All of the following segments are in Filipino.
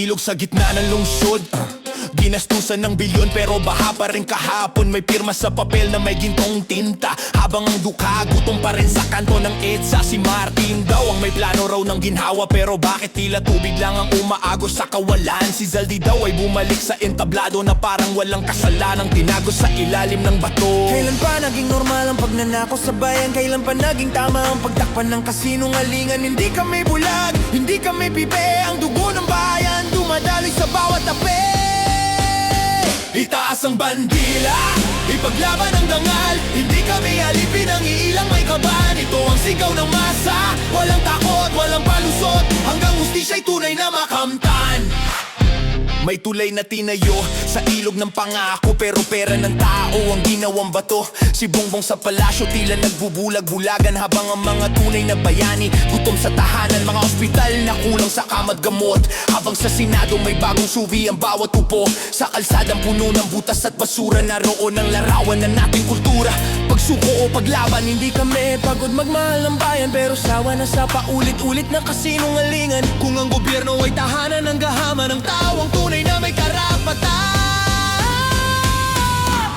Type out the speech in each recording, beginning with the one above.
ilog sa gitna ng lungsod. Ah, Ginastusan ng bilyon pero baha pa rin kahapon. May pirma sa papel na may gintong tinta. Habang ang duka, gutom pa rin sa kanto ng EDSA. Si Martin daw ang may plano raw ng ginhawa. Pero bakit tila tubig lang ang umaagos sa kawalan? Si Zaldi daw ay bumalik sa entablado Na parang walang kasalanang tinago sa ilalim ng bato. Kailan pa naging normal ang pagnanakaw sa bayan? Kailan pa naging tama ang pagtakpan ng kasinungalingan? Hindi kami bulag, hindi kami pipe. Ang dugo ng bayan, dumadaloy sa bawat tape Itaas ang bandila Ipaglaban ang dangal. Hindi kami alipin ang iilang may kaban. Ito ang sigaw ng masa. Walang takot, walang palusot. Hanggang hustisya'y tunay na makamtan may tulay na tinayo sa ilog ng pangako Pero pera ng tao ang ginawang bato. Si Bongbong sa palasyo tila nagbubulag-bulagan Habang ang mga tunay na bayani Gutom sa tahanan. Mga ospital na kulang sa kamad gamot Habang sa Senado may bagong suvi ang bawat upo. Sa kalsadang puno ng butas at basura Naroon ang larawan ng nating kultura Pagsuko o paglaban. Hindi Kami pagod magmahal ng bayan Pero sawa na sa paulit-ulit na kasinungalingan. Kung ang gobyerno ay tahanan ng gahaman Ng tao ang tunay na may karapatan.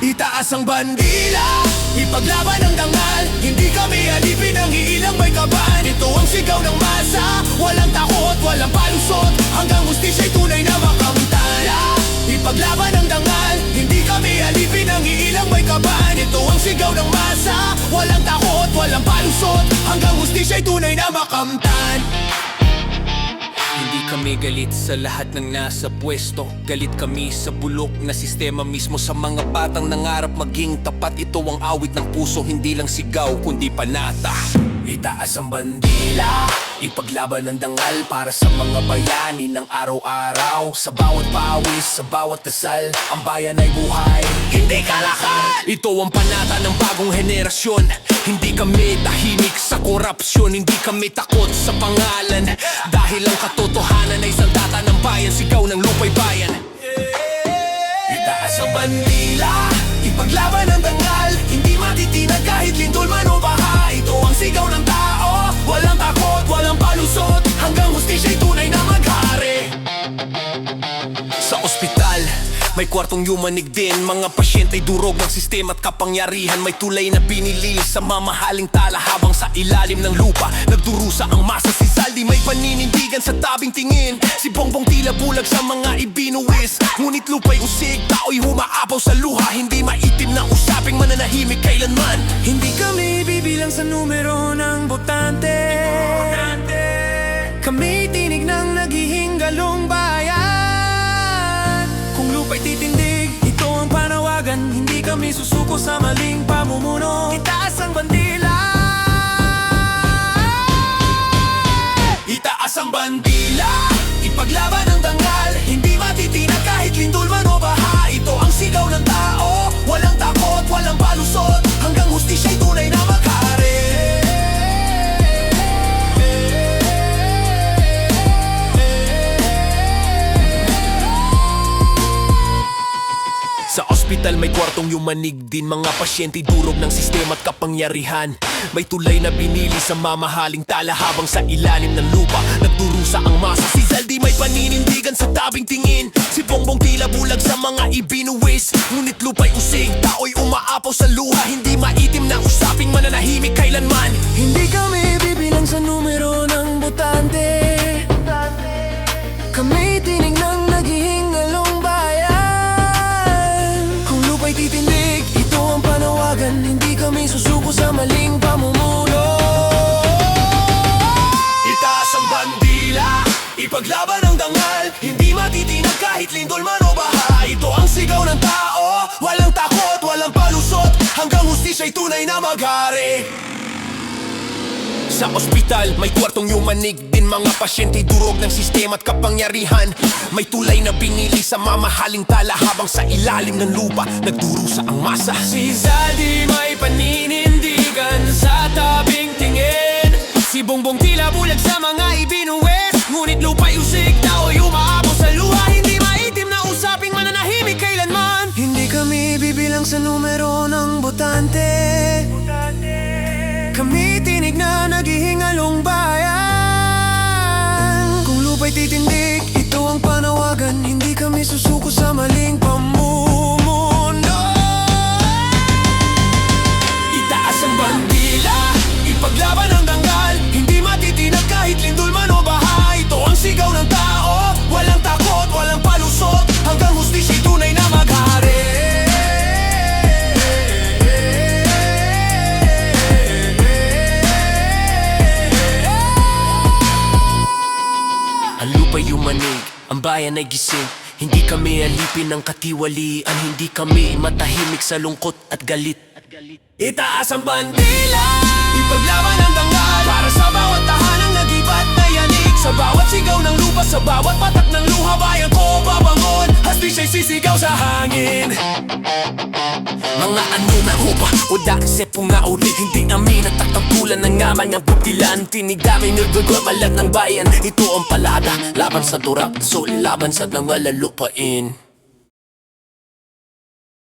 Itaas ang bandila Ipaglaban ang dangal. Hindi kami alipin ang iilang may kaban. Ito ang sigaw ng masa Walang takot, walang palusot. Hanggang hustisya'y tunay na makamtan Ipaglaban ang dangal. Hindi kami alipin ang iilang may kaban Ito ang sigaw ng masa. Walang takot, walang palusot. Hanggang hustisya'y tunay na makamtan. Hindi kami galit sa lahat ng nasa pwesto. Galit kami sa bulok na sistema mismo. Sa mga batang nangarap maging tapat Ito ang awit ng puso, hindi lang sigaw kundi panata Itaas ang bandila Ipaglaban ang dangal para sa mga bayani ng araw-araw. Sa bawat pawis, sa bawat dasal Ang bayan ay buhay, hindi kalakal. Ito ang panata ng bagong henerasyon. Hindi kami tahimik sa korupsyon Hindi kami takot sa pangalan. Dahil ang katotohanan ay sandata ng bayan Sigaw ng lupay bayan. Itaas ang bandila Ipaglaban ang dangal may kwartong yumanig din. Mga pasyente durog ng sistema at kapangyarihan. May tulay na binili sa mamahaling tala Habang sa ilalim ng lupa Nagdurusa ang masa. Si Saldi may paninindigan sa tabing tingin. Si Bongbong tila bulag sa mga ibinuwis. Ngunit lupa'y usig Tao'y humaapaw sa luha. Hindi maitim na usaping mananahimik kailanman. Hindi kami bibilang sa numero ng botante. Kami tinig ng naghihingalong bayan Hindi kami susuko sa maling pamumuno. Itaas ang bandila Sa ospital may kwartong yumanig din. Mga pasyente durog ng sistema at kapangyarihan. May tulay na binili sa mamahaling tala Habang sa ilalim ng lupa Nagdurusa ang masa. Si Zaldi may paninindigan sa tabing tingin. Si Bongbong tila bulag sa mga ibinuwis. Ngunit lupa'y usig Tao'y umaapaw sa luha. Hindi maitim na usaping mananahimik kailanman Kami susuko sa maling pamumuno. Itaas ang bandila Ipaglaban ang dangal. Hindi matitinag kahit lindol man o baha. Ito ang sigaw ng tao Walang takot, walang palusot. Hanggang hustisya'y tunay na maghari sa ospital, may kwartong yumanig din Mga pasyente. Durog ng sistema at kapangyarihan. May tulay na binili sa mamahaling tala Habang sa ilalim ng lupa, nagdurusa ang masa. Si Zaldi may paninindigan sa tabing tingin. Si Bongbong tila bulag sa mga ibinuwes Ngunit lupa'y usig, tao'y umaabot sa luha. Hindi maitim na usaping mananahimik kailanman. Hindi kami bibilang sa numero ng botante Kami tinig na naghihingalong bayan. Kung lupa'y titindig, ito ang panawagan. Hindi kami susuko sa maling pamumuno Ang lupa'y umanig, ang bayan ay gising. Hindi kami alipin ng katiwalian Hindi kami matahimik sa lungkot at galit. Itaas ang bandila Ipaglaban ang dangal. Para sa bawat tahanang nagibat na yanig Sa bawat sigaw ng lupa Sa bawat patak ng luha Bayan ko babangon Hasti siya'y sisigaw sa hangin Mga ano na upa o dakse po nga uli Hindi amin at tatampulan ng ngaman ng putilan Tinig namin nagagwamalat ng bayan. Ito ang palada Laban sa durak, sol, laban sa nangalalupain